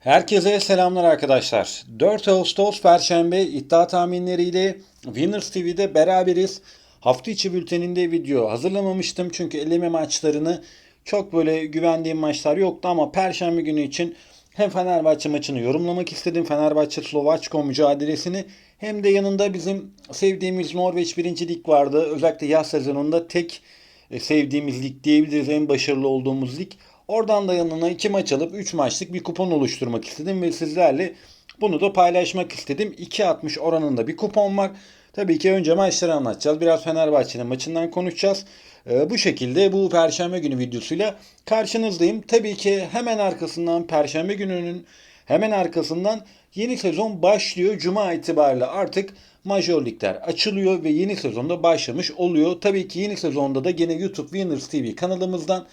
Herkese selamlar arkadaşlar. 4 Ağustos Perşembe iddia tahminleriyle Winners TV'de beraberiz. Hafta içi bülteninde video hazırlamamıştım çünkü eleme maçlarını çok böyle güvendiğim maçlar yoktu ama Perşembe günü için hem Fenerbahçe maçını yorumlamak istedim. Fenerbahçe Slovaçko mücadelesini hem de yanında bizim sevdiğimiz Norveç 1. Lig vardı. Özellikle yaz sezonunda tek e, sevdiğimiz lig diyebiliriz en başarılı olduğumuz lig. Oradan da yanına iki maç alıp 3 maçlık bir kupon oluşturmak istedim ve sizlerle bunu da paylaşmak istedim. 2.60 oranında bir kupon var. Tabii ki önce maçları anlatacağız. Biraz Fenerbahçe'nin maçından konuşacağız. Ee, bu şekilde bu Perşembe günü videosuyla karşınızdayım. Tabii ki hemen arkasından Perşembe gününün hemen arkasından yeni sezon başlıyor. Cuma itibariyle artık Major Ligler açılıyor ve yeni sezonda başlamış oluyor. Tabii ki yeni sezonda da gene YouTube Winners TV kanalımızdan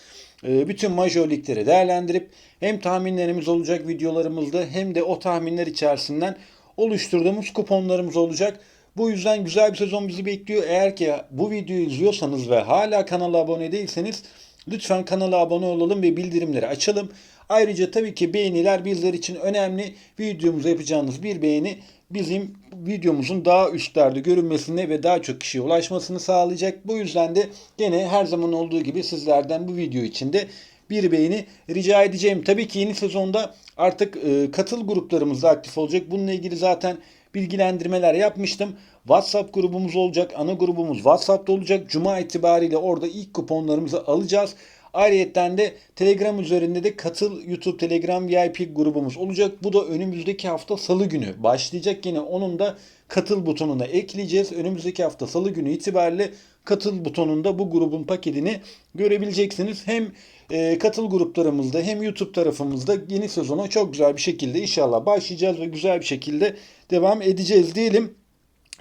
bütün major ligleri değerlendirip hem tahminlerimiz olacak videolarımızda hem de o tahminler içerisinden oluşturduğumuz kuponlarımız olacak. Bu yüzden güzel bir sezon bizi bekliyor. Eğer ki bu videoyu izliyorsanız ve hala kanala abone değilseniz lütfen kanala abone olalım ve bildirimleri açalım. Ayrıca tabii ki beğeniler bizler için önemli. Videomuza yapacağınız bir beğeni bizim videomuzun daha üstlerde görünmesine ve daha çok kişiye ulaşmasını sağlayacak. Bu yüzden de gene her zaman olduğu gibi sizlerden bu video için de bir beğeni rica edeceğim. Tabii ki yeni sezonda artık e, katıl gruplarımız da aktif olacak. Bununla ilgili zaten bilgilendirmeler yapmıştım. WhatsApp grubumuz olacak. Ana grubumuz WhatsApp'ta olacak. Cuma itibariyle orada ilk kuponlarımızı alacağız. Ayrıyeten de Telegram üzerinde de katıl YouTube Telegram VIP grubumuz olacak. Bu da önümüzdeki hafta salı günü başlayacak. Yine onun da katıl butonuna ekleyeceğiz. Önümüzdeki hafta salı günü itibariyle katıl butonunda bu grubun paketini görebileceksiniz. Hem e, katıl gruplarımızda hem YouTube tarafımızda yeni sezona çok güzel bir şekilde inşallah başlayacağız ve güzel bir şekilde devam edeceğiz diyelim.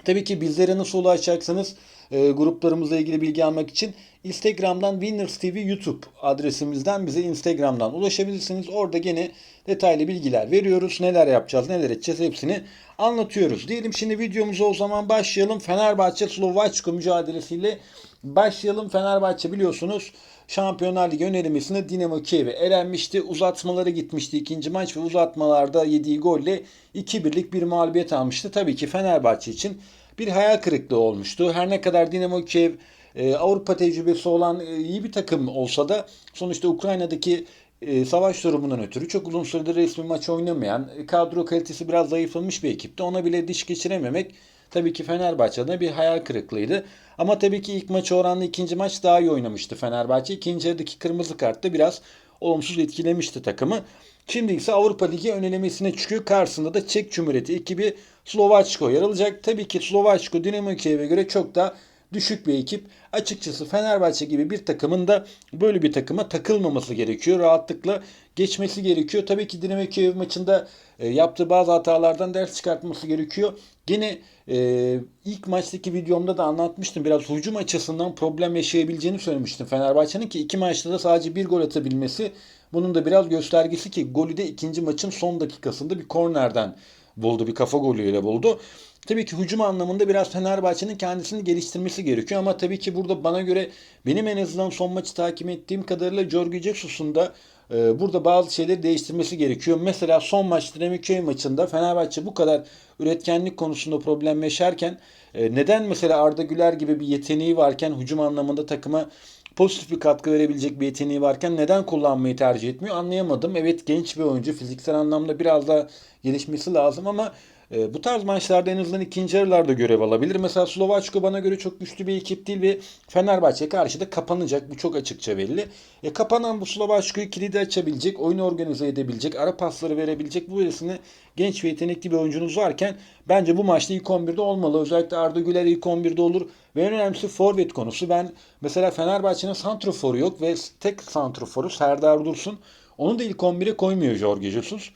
Tabii ki bizlere nasıl ulaşacaksınız e, gruplarımızla ilgili bilgi almak için Instagram'dan Winners TV YouTube adresimizden bize Instagram'dan ulaşabilirsiniz. Orada gene detaylı bilgiler veriyoruz. Neler yapacağız, neler edeceğiz hepsini anlatıyoruz. Diyelim şimdi videomuza o zaman başlayalım. Fenerbahçe Slovaçko mücadelesiyle başlayalım. Fenerbahçe biliyorsunuz Şampiyonlar Ligi önerilmesine Dinamo Kiev'e elenmişti. Uzatmalara gitmişti ikinci maç ve uzatmalarda yediği golle 2-1'lik bir mağlubiyet almıştı. Tabii ki Fenerbahçe için bir hayal kırıklığı olmuştu. Her ne kadar Dinamo Kiev e, Avrupa tecrübesi olan e, iyi bir takım olsa da sonuçta Ukrayna'daki e, savaş durumundan ötürü çok uzun süredir resmi maç oynamayan, kadro kalitesi biraz zayıflamış bir ekipti. Ona bile diş geçirememek tabii ki Fenerbahçe'de bir hayal kırıklığıydı. Ama tabii ki ilk maçı oranla ikinci maç daha iyi oynamıştı Fenerbahçe. İkinci yarıdaki kırmızı kartta biraz olumsuz etkilemişti takımı. Şimdi ise Avrupa Ligi önelemesine çıkıyor. Karşısında da Çek Cumhuriyeti ekibi Slovaçko yer alacak. Tabii ki Slovaçko Dinamo Kiev'e göre çok daha düşük bir ekip. Açıkçası Fenerbahçe gibi bir takımın da böyle bir takıma takılmaması gerekiyor. Rahatlıkla geçmesi gerekiyor. Tabii ki Dinamo Kiev maçında e, yaptığı bazı hatalardan ders çıkartması gerekiyor. Yine e, ilk maçtaki videomda da anlatmıştım. Biraz hücum açısından problem yaşayabileceğini söylemiştim Fenerbahçe'nin ki iki maçta da sadece bir gol atabilmesi bunun da biraz göstergesi ki golü de ikinci maçın son dakikasında bir kornerden buldu. Bir kafa golüyle buldu. Tabii ki hücum anlamında biraz Fenerbahçe'nin kendisini geliştirmesi gerekiyor ama tabii ki burada bana göre benim en azından son maçı takip ettiğim kadarıyla Jorge Jesus'un da e, burada bazı şeyleri değiştirmesi gerekiyor. Mesela son maç Dinamo Kiev maçında Fenerbahçe bu kadar üretkenlik konusunda problem yaşarken e, neden mesela Arda Güler gibi bir yeteneği varken hücum anlamında takıma pozitif bir katkı verebilecek bir yeteneği varken neden kullanmayı tercih etmiyor anlayamadım. Evet genç bir oyuncu fiziksel anlamda biraz daha gelişmesi lazım ama e, bu tarz maçlarda en azından ikinci yarılarda görev alabilir. Mesela Slovaçko bana göre çok güçlü bir ekip değil ve Fenerbahçe karşıda kapanacak. Bu çok açıkça belli. E, kapanan bu Slovaçko'yu kilidi açabilecek, oyunu organize edebilecek, ara pasları verebilecek bu böylesine genç ve yetenekli bir oyuncunuz varken bence bu maçta ilk 11'de olmalı. Özellikle Arda Güler ilk 11'de olur. Ve en önemlisi forvet konusu. Ben mesela Fenerbahçe'nin santroforu yok ve tek santroforu Serdar Dursun. Onu da ilk 11'e koymuyor Jorge Jesus.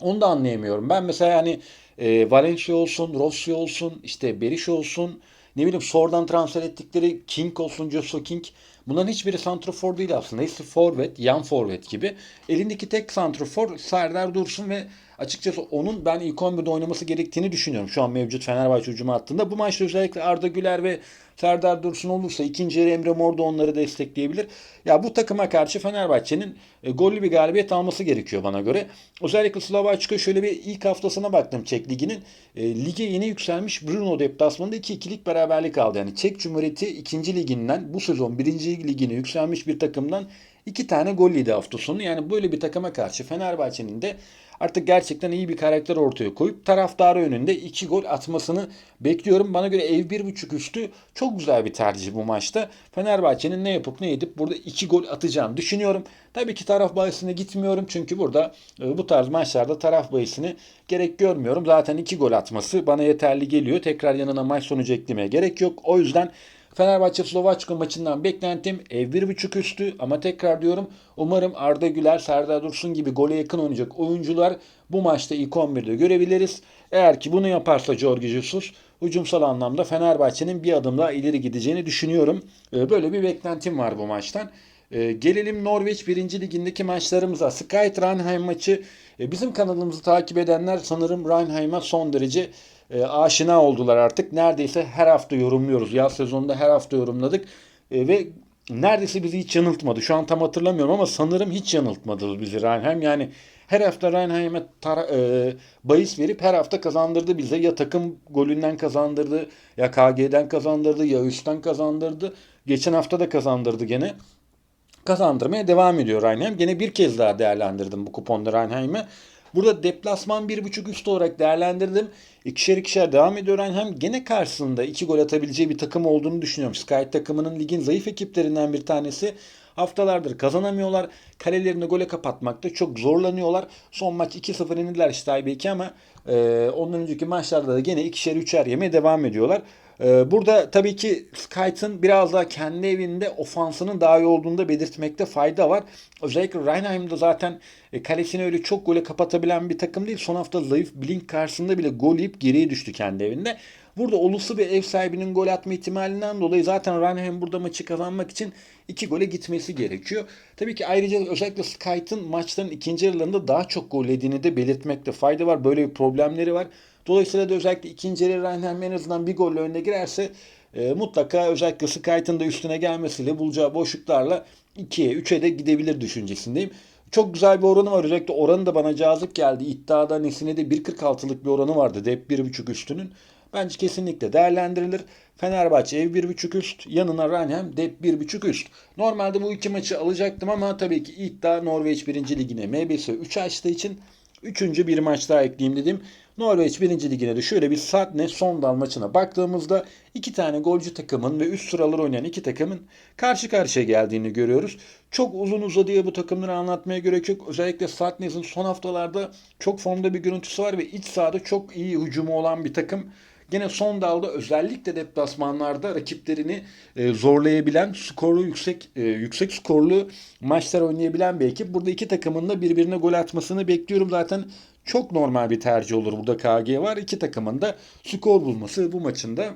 Onu da anlayamıyorum. Ben mesela yani e, Valencia olsun, Rossi olsun, işte Beriş olsun, ne bileyim sonradan transfer ettikleri King olsun, Joshua King. Bunların hiçbiri santrofor değil aslında. Hepsi forvet, yan forvet gibi. Elindeki tek santrofor Serdar Dursun ve Açıkçası onun ben ilk 11'de oynaması gerektiğini düşünüyorum. Şu an mevcut Fenerbahçe hücumu hattında. Bu maçta özellikle Arda Güler ve Serdar Dursun olursa ikinci yarı Emre Mor da onları destekleyebilir. Ya bu takıma karşı Fenerbahçe'nin e, gollü bir galibiyet alması gerekiyor bana göre. Özellikle Slovaçka şöyle bir ilk haftasına baktım Çek Ligi'nin. E, lige yeni yükselmiş Bruno deplasmanında 2-2'lik beraberlik aldı. Yani Çek Cumhuriyeti 2. liginden bu sezon 1. ligine yükselmiş bir takımdan iki tane gol yedi hafta sonu. Yani böyle bir takıma karşı Fenerbahçe'nin de artık gerçekten iyi bir karakter ortaya koyup taraftarı önünde iki gol atmasını bekliyorum. Bana göre ev bir buçuk üstü çok güzel bir tercih bu maçta. Fenerbahçe'nin ne yapıp ne edip burada iki gol atacağını düşünüyorum. Tabii ki taraf bahisine gitmiyorum çünkü burada e, bu tarz maçlarda taraf bahisini gerek görmüyorum. Zaten iki gol atması bana yeterli geliyor. Tekrar yanına maç sonucu eklemeye gerek yok. O yüzden Fenerbahçe Slovaçka maçından beklentim ev 1.5 üstü ama tekrar diyorum umarım Arda Güler, Serdar Dursun gibi gole yakın oynayacak oyuncular bu maçta ilk 11'de görebiliriz. Eğer ki bunu yaparsa Jorge Jesus hücumsal anlamda Fenerbahçe'nin bir adım daha ileri gideceğini düşünüyorum. Ee, Böyle bir beklentim var bu maçtan. Ee, Gelelim Norveç 1. ligindeki maçlarımıza. Sky Ranheim maçı e, bizim kanalımızı takip edenler sanırım Ranheim'a son derece e, aşina oldular artık. Neredeyse her hafta yorumluyoruz. Yaz sezonunda her hafta yorumladık. E, ve neredeyse bizi hiç yanıltmadı. Şu an tam hatırlamıyorum ama sanırım hiç yanıltmadı bizi Ranheim. Yani her hafta Ranheim'e tara- e, bahis verip her hafta kazandırdı bize. Ya takım golünden kazandırdı, ya KG'den kazandırdı, ya üstten kazandırdı. Geçen hafta da kazandırdı gene kazandırmaya devam ediyor Reinheim. Gene bir kez daha değerlendirdim bu kuponda Reinheim'i. Burada deplasman 1.5 üst olarak değerlendirdim. İkişer ikişer devam ediyor Reinheim. Gene karşısında iki gol atabileceği bir takım olduğunu düşünüyorum. Sky takımının ligin zayıf ekiplerinden bir tanesi. Haftalardır kazanamıyorlar. Kalelerini gole kapatmakta çok zorlanıyorlar. Son maç 2-0 yenildiler işte ama e, ondan önceki maçlarda da gene ikişer üçer yemeye devam ediyorlar. Ee, Burada tabii ki Skyt'ın biraz daha kendi evinde ofansının daha iyi olduğunu da belirtmekte fayda var. Özellikle Reinheim'de zaten e, kalesini öyle çok gole kapatabilen bir takım değil. Son hafta zayıf Blink karşısında bile gol yiyip geriye düştü kendi evinde. Burada olası bir ev sahibinin gol atma ihtimalinden dolayı zaten Reinheim burada maçı kazanmak için iki gole gitmesi gerekiyor. Tabii ki ayrıca özellikle Skyt'ın maçların ikinci yarılarında daha çok gol yediğini de belirtmekte fayda var. Böyle bir problemleri var. Dolayısıyla da özellikle ikinci yarı Reinheim en azından bir golle önüne girerse e, mutlaka özellikle Skyt'ın da üstüne gelmesiyle bulacağı boşluklarla 2'ye 3'e de gidebilir düşüncesindeyim. Çok güzel bir oranı var. Özellikle oranı da bana cazip geldi. İddiada nesine de 1.46'lık bir oranı vardı. Dep 1.5 üstünün. Bence kesinlikle değerlendirilir. Fenerbahçe ev 1.5 üst, yanına Ranhem dep 1.5 üst. Normalde bu iki maçı alacaktım ama tabii ki iddia Norveç 1. Ligine MBS 3 açtığı için Üçüncü bir maç daha ekleyeyim dedim. Norveç 1. Ligine de şöyle bir Sadne Sondal maçına baktığımızda iki tane golcü takımın ve üst sıralar oynayan iki takımın karşı karşıya geldiğini görüyoruz. Çok uzun uzadıya bu takımları anlatmaya gerek yok. Özellikle Sadnes'in son haftalarda çok formda bir görüntüsü var ve iç sahada çok iyi hücumu olan bir takım. Gene son dalda özellikle deplasmanlarda rakiplerini e, zorlayabilen, skoru yüksek e, yüksek skorlu maçlar oynayabilen bir ekip. Burada iki takımın da birbirine gol atmasını bekliyorum. Zaten çok normal bir tercih olur. Burada KG var. İki takımın da skor bulması bu maçında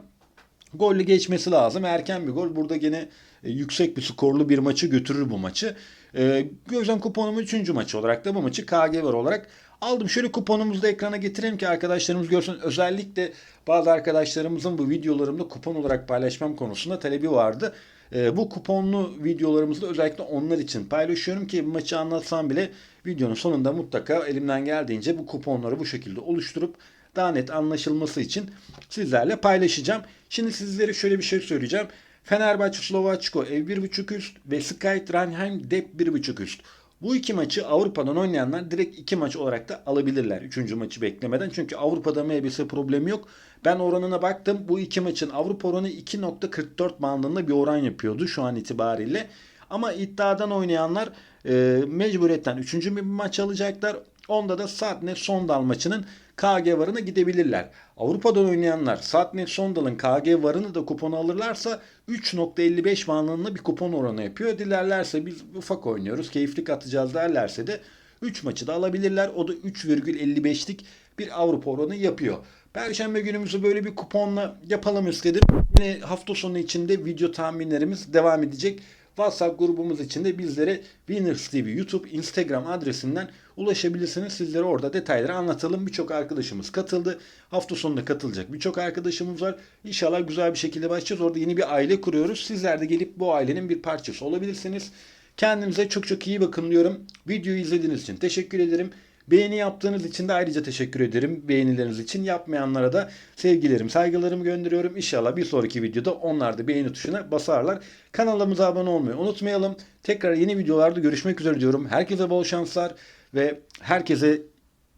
gollü geçmesi lazım. Erken bir gol burada gene e, yüksek bir skorlu bir maçı götürür bu maçı. E, Gözlem kuponumu 3. maçı olarak da bu maçı KG var olarak aldım. Şöyle kuponumuzu da ekrana getirelim ki arkadaşlarımız görsün. Özellikle bazı arkadaşlarımızın bu videolarımda kupon olarak paylaşmam konusunda talebi vardı. E, bu kuponlu videolarımızda özellikle onlar için paylaşıyorum ki maçı anlatsam bile videonun sonunda mutlaka elimden geldiğince bu kuponları bu şekilde oluşturup daha net anlaşılması için sizlerle paylaşacağım. Şimdi sizlere şöyle bir şey söyleyeceğim. Fenerbahçe Slovaçko ev 1.5 üst ve Sky Ranheim dep 1.5 üst. Bu iki maçı Avrupa'dan oynayanlar direkt iki maç olarak da alabilirler. Üçüncü maçı beklemeden. Çünkü Avrupa'da MBS problemi yok. Ben oranına baktım. Bu iki maçın Avrupa oranı 2.44 bandında bir oran yapıyordu şu an itibariyle. Ama iddiadan oynayanlar e, mecburiyetten üçüncü bir maç alacaklar. Onda da Sadne Sondal maçının KG varına gidebilirler. Avrupa'dan oynayanlar Sadne Sondal'ın KG varını da kupon alırlarsa 3.55 bandında bir kupon oranı yapıyor. Dilerlerse biz ufak oynuyoruz, keyiflik atacağız derlerse de 3 maçı da alabilirler. O da 3,55'lik bir Avrupa oranı yapıyor. Perşembe günümüzü böyle bir kuponla yapalım istedim. Yine hafta sonu içinde video tahminlerimiz devam edecek. WhatsApp grubumuz için de bizlere Winners TV YouTube, Instagram adresinden ulaşabilirsiniz. Sizlere orada detayları anlatalım. Birçok arkadaşımız katıldı. Hafta sonunda katılacak birçok arkadaşımız var. İnşallah güzel bir şekilde başlayacağız. Orada yeni bir aile kuruyoruz. Sizler de gelip bu ailenin bir parçası olabilirsiniz. Kendinize çok çok iyi bakın diyorum. Videoyu izlediğiniz için teşekkür ederim. Beğeni yaptığınız için de ayrıca teşekkür ederim. Beğenileriniz için yapmayanlara da sevgilerim, saygılarımı gönderiyorum. İnşallah bir sonraki videoda onlar da beğeni tuşuna basarlar. Kanalımıza abone olmayı unutmayalım. Tekrar yeni videolarda görüşmek üzere diyorum. Herkese bol şanslar ve herkese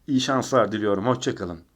iyi şanslar diliyorum. Hoşçakalın.